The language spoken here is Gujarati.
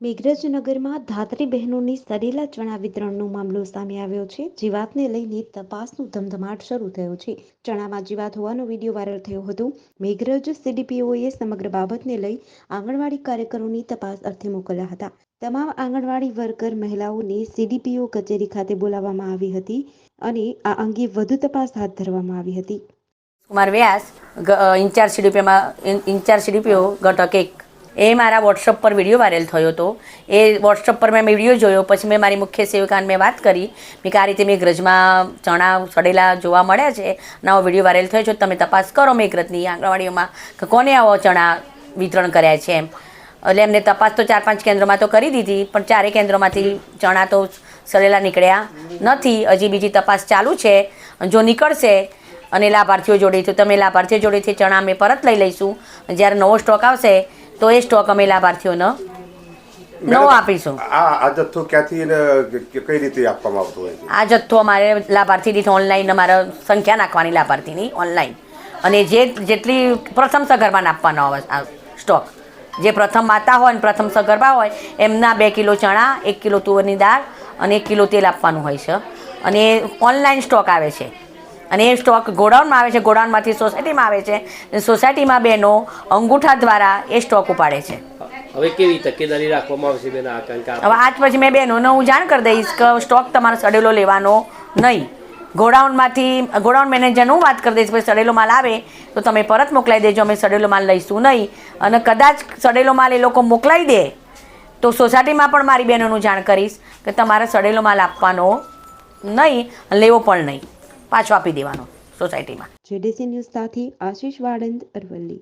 મેઘરજનગરમાં ધાત્રી બહેનોની સરેલા ચણા વિતરણનો મામલો સામે આવ્યો છે. જીવાતને લઈને તપાસનો ધમધમાટ શરૂ થયો છે. ચણામાં જીવાત હોવાનો વીડિયો વાયરલ થયો હતો. મેઘરજ સીડીપીઓએ સમગ્ર બાબતને લઈ આંગણવાડી કાર્યકરોની તપાસ અર્થે મોકલ્યા હતા. તમામ આંગણવાડી વર્કર મહિલાઓને સીડીપીઓ કચેરી ખાતે બોલાવવામાં આવી હતી અને આ અંગે વધુ તપાસ હાથ ધરવામાં આવી હતી. કુમાર વ્યાસ ઇન્ચાર્જ સીડીપીમાં, ઇન્ચાર્જ સીડીપીઓ, ઘટક એક. એ મારા વોટ્સઅપ પર વીડિયો વાયરલ થયો હતો. એ વોટ્સઅપ પર મેં વીડિયો જોયો, પછી મેં મારી મુખ્ય સેવિકાને મેં વાત કરી. મેં કે આ રીતે મેઘરજમાં ચણા સડેલા જોવા મળ્યા છે. અને આવો વીડિયો વાયરલ થયો છે, તમે તપાસ કરો મેઘરજની આંગણવાડીઓમાં કે કોને આવો ચણા વિતરણ કર્યા છે એમ. એટલે એમને તપાસ તો ચાર પાંચ કેન્દ્રોમાં તો કરી દીધી, પણ ચારેય કેન્દ્રોમાંથી ચણા તો સડેલા નીકળ્યા નથી. હજી બીજી તપાસ ચાલુ છે. જો નીકળશે અને લાભાર્થીઓ જોડેથી, તમે લાભાર્થીઓ જોડેથી ચણા અમે પરત લઈ લઈશું. જ્યારે નવો સ્ટોક આવશે તો એ સ્ટોક અમે લાભાર્થીઓને નવો આપીશું આ જથ્થો ક્યાંથી કઈ રીતે આપવામાં આવતો હોય આ જથ્થો અમારે લાભાર્થી દીઠ ઓનલાઈન અમારે સંખ્યા નાખવાની લાભાર્થીની ઓનલાઈન અને જે જેટલી પ્રથમ સગર્ભાને આપવાનો આવે સ્ટોક જે પ્રથમ માતા હોય ને પ્રથમ સગર્ભા હોય એમના બે કિલો ચણા એક કિલો તુવરની દાળ અને એક કિલો તેલ આપવાનું હોય છે. અને ઓનલાઈન સ્ટોક આવે છે. અને એ સ્ટોક ગોડાઉનમાં આવે છે ગોડાઉનમાંથી સોસાયટીમાં આવે છે. સોસાયટીમાં બહેનો અંગૂઠા દ્વારા એ સ્ટોક ઉપાડે છે. હવે કેવી તકેદારી રાખવામાં આવશે બેન આ? કારણ કે હવે આજ પછી મેં બહેનોને હું જાણ કરી દઈશ કે સ્ટોક તમારે સડેલો લેવાનો નહીં. ગોડાઉનમાંથી ગોડાઉન મેનેજરને હું વાત કરી દઈશ ભાઈ સડેલો માલ આવે તો તમે પરત મોકલાવી દેજો અમે સડેલો માલ લઈશું નહીં. અને કદાચ સડેલો માલ એ લોકો મોકલાવી દે તો સોસાયટીમાં પણ મારી બહેનોનું જાણ કરીશ કે તમારે સડેલો માલ આપવાનો નહીં લેવો પણ નહીં. પાછો આપી દેવાનો સોસાયટીમાં. જેડીસી ન્યૂઝ સાથે આશીષ વાડંદ અરવલ્લી.